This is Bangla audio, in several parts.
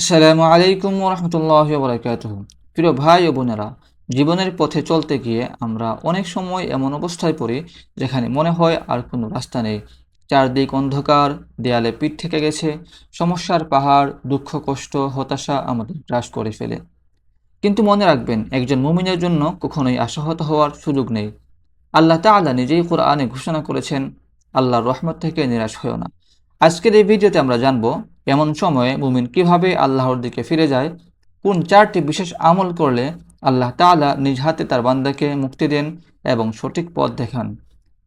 আসসালামু আলাইকুম রহমতুল্লাহ বরকাত প্রিয় ভাই ও বোনেরা, জীবনের পথে চলতে গিয়ে আমরা অনেক সময় এমন অবস্থায় পড়ি যেখানে মনে হয় আর কোনো রাস্তা নেই। চারদিক অন্ধকার, দেয়ালে পিঠ থেকে গেছে, সমস্যার পাহাড়, দুঃখ, কষ্ট, হতাশা আমাদের গ্রাস করে ফেলে। কিন্তু মনে রাখবেন, একজন মুমিনের জন্য কখনোই আশাহত হওয়ার সুযোগ নেই। আল্লাহ তাআলা নিজেই কোরআনে ঘোষণা করেছেন, আল্লাহর রহমত থেকে নিরাশ হয়েও না। আজকের এই ভিডিওতে আমরা জানব এমন সময়ে মুমিন কীভাবে আল্লাহর দিকে ফিরে যায়? কোন চারটি বিশেষ আমল করলে আল্লাহ তাআলা নিজ হাতে তার বান্দাকে মুক্তি দেন এবং সঠিক পথ দেখান?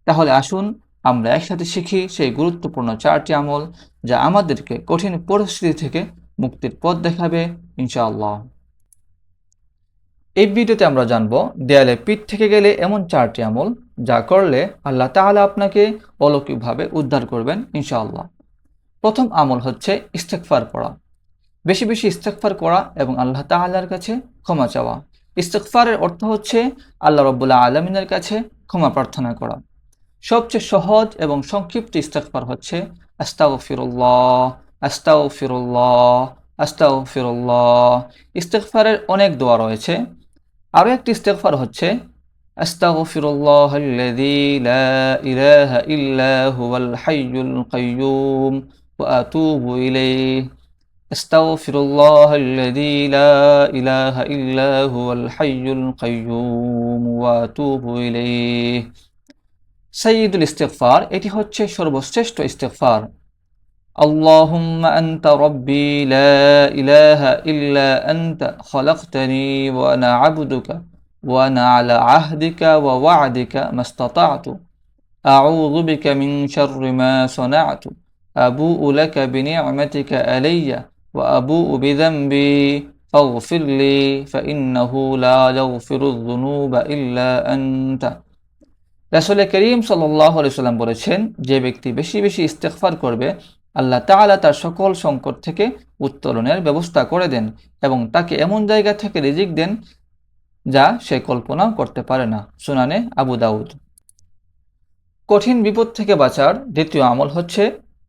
তাহলে আসুন আমরা একসাথে শিখি সেই গুরুত্বপূর্ণ চারটি আমল যা আমাদেরকে কঠিন পরিস্থিতি থেকে মুক্তির পথ দেখাবে, ইনশাআল্লাহ। এই ভিডিওতে আমরা জানব, দেয়ালে পিঠ থেকে গেলে এমন চারটি আমল যা করলে আল্লাহ তাআলা আপনাকে অলৌকিকভাবে উদ্ধার করবেন, ইনশাআল্লাহ। প্রথম আমল হচ্ছে ইস্তেকফার পড়া বেশি বেশি ইস্তেকফার করা এবং আল্লাহ তাআলার কাছে ক্ষমা চাওয়া ইস্তেকফারের অর্থ হচ্ছে আল্লাহ রব্বুল্লাহ আলমিনের কাছে ক্ষমা প্রার্থনা করা সবচেয়ে সহজ এবং সংক্ষিপ্ত ইস্তেকফার হচ্ছে আস্তাও ফিরুল্লাহ আস্তাও ফিরুল্লাহ আস্তাও ফিরুল্লাহ ইস্তেকফারের অনেক দোয়া রয়েছে আরও একটি ইস্তেকফার হচ্ছে أستغفر الله الذي لا إله إلا هو الحي القيوم وأتوب إليه أستغفر الله الذي لا إله إلا هو الحي القيوم وأتوب إليه سيد الاستغفار এটি হচ্ছে সর্বশ্রেষ্ঠ ইস্তেগফার اللهم أنت ربي لا إله إلا أنت خلقتني وأنا عبدك وأنا على عهدك ووعدك ما استطعت أعوذ بك من شر ما صنعت أبوء لك بنعمتك علي وأبوء بذنبي فاغفر لي فإنه لا يغفر الذنوب إلا أنت রাসুল করিম সাল্লাহ সাল্লাম বলেছেন যে ব্যক্তি বেশি বেশি ইস্তেকফার করবে আল্লাহ তাআলা তার সকল সংকট থেকে উত্তরণের ব্যবস্থা করে দেন এবং তাকে এমন জায়গা থেকে রিজিক দেন যা সে কল্পনাও করতে পারে না সুনানে আবু দাউদ কঠিন বিপদ থেকে বাঁচার দ্বিতীয় আমল হচ্ছে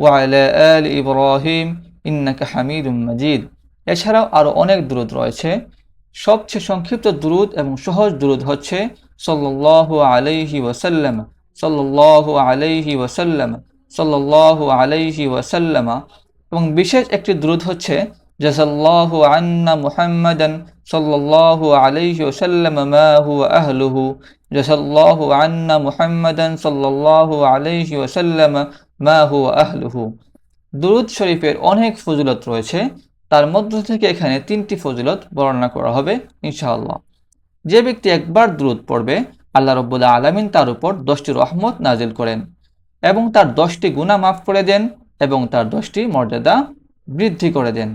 ওয়াইলা আল ইব্রাহিম ইন্নাকা হামিদ মজিদ। এছাড়াও আরও অনেক দূরত রয়েছে। সবচেয়ে সংক্ষিপ্ত দূরত এবং সহজ দূরত হচ্ছে সল্লাহ আলাইহি ওসাল্লাম সল্লাহ আলাইহি ওসাল্লাম সল্লাহ আলাইহি ওয়াসাল্লামা। এবং বিশেষ একটি দ্রুত হচ্ছে জসল্লাহ আন্না মুহাম্মদন সল্লাহ আলাইহি ওসাল্লাম আহলুহু। জসল্লাহ আন্না মুহাম্মদন সল্লাহ আলাইহি ওসাল্লাম আহলুহু। দুরুদ শরীফের অনেক ফজিলত রয়েছে। তার মধ্য থেকে এখানে তিনটি ফজিলত বর্ণনা করা হবে, ইনশাআল্লাহ। যে ব্যক্তি একবার দুরুদ পড়বে, আল্লাহ রব্বুল্লাহ আলমিন তার উপর দশটি রহমত নাজিল করেন এবং তার দশটি গুণা মাফ করে দেন এবং তার দশটি মর্যাদা বৃদ্ধি করে দেন।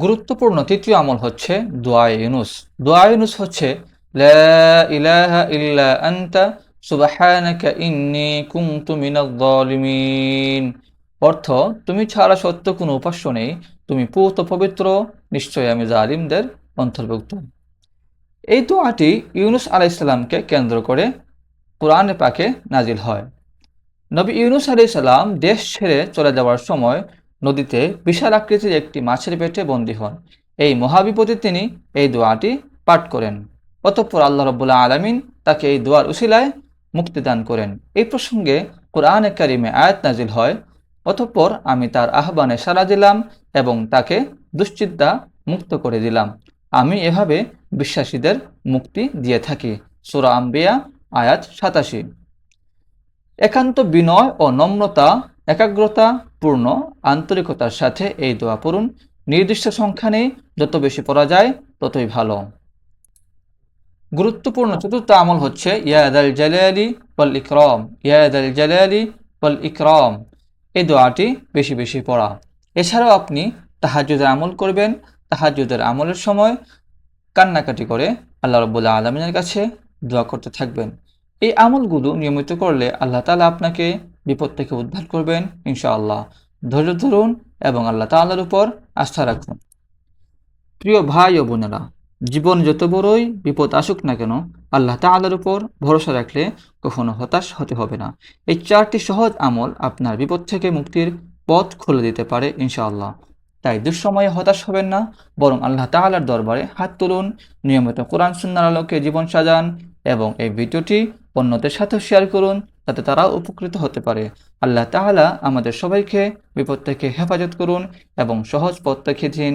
গুরুত্বপূর্ণ তৃতীয় আমল হচ্ছে দোয়া ইউনুস। দোয়া ইউনুস হচ্ছে, লা ইলাহা ইল্লা অর্থ, তুমি ছাড়া সত্য কোনো উপাস্য নেই। তুমি পুত পবিত্র, নিশ্চয় আমি জালিমদের অন্তর্ভুক্ত। এই দোয়াটি ইউনুস আলাইসাল্লামকে কেন্দ্র করে কোরআনে পাকে নাজিল হয়। নবী ইউনুস আলাইসাল্লাম দেশ ছেড়ে চলে যাওয়ার সময় নদীতে বিশাল আকৃতির একটি মাছের পেটে বন্দী হন। এই মহাবিপদে তিনি এই দোয়াটি পাঠ করেন। অতঃপর আল্লাহ রব্বুল্লাহ আলমিন তাকে এই দোয়ার উসিলায় মুক্তিদান করেন। এই প্রসঙ্গে কোরআনে কারিমে আয়াত নাজিল হয়, অতঃপর আমি তার আহ্বানে সাড়া দিলাম এবং তাকে দুশ্চিন্তা মুক্ত করে দিলাম। আমি এভাবে বিশ্বাসীদের মুক্তি দিয়ে থাকি। সুরা আম্বিয়া, আয়াত সাতাশি। একান্ত বিনয় ও নম্রতা, একাগ্রতা, পূর্ণ আন্তরিকতার সাথে এই দোয়া পড়ুন। নির্দিষ্ট সংখ্যা নেই, যত বেশি পড়া যায় ততই ভালো। গুরুত্বপূর্ণ চতুর্থ আমল হচ্ছে ইয়াদ আল জালালি ওয়াল ইকরম ইয়াদ আল জালালি ওয়াল ইকরম। এই দোয়াটি বেশি বেশি পড়া। এছাড়াও আপনি তাহাজুদের আমল করবেন। তাহাজুদের আমলের সময় কান্নাকাটি করে আল্লাহ রব্বুল্লাহ আলমিনের কাছে দোয়া করতে থাকবেন। এই আমলগুলো নিয়মিত করলে আল্লাহ তালা আপনাকে বিপদ থেকে উদ্ধার করবেন, ইনশাআল্লাহ। ধৈর্য ধরুন এবং আল্লাহ তাআলার উপর আস্থা রাখুন। প্রিয় ভাই ও বোনেরা জীবন যত বড়ই বিপদ আসুক না কেন, আল্লাহ তাআলার উপর ভরসা রাখলে কখনো হতাশ হতে হবে না। এই চারটি সহজ আমল আপনার বিপদ থেকে মুক্তির পথ খুলে দিতে পারে ইনশাআল্লাহ। তাই দুঃসময়ে হতাশ হবেন না, বরং আল্লাহ তাআলার দরবারে হাত তুলুন, নিয়মিত কোরআন সুন্নার আলোকে জীবন সাজান এবং এই ভিডিওটি অন্যদের সাথেও শেয়ার করুন যাতে তারাও উপকৃত হতে পারে। আল্লাহ তাআলা আমাদের সবাইকে বিপদ থেকে হেফাজত করুন এবং সহজ পথ দেখিয়ে দিন।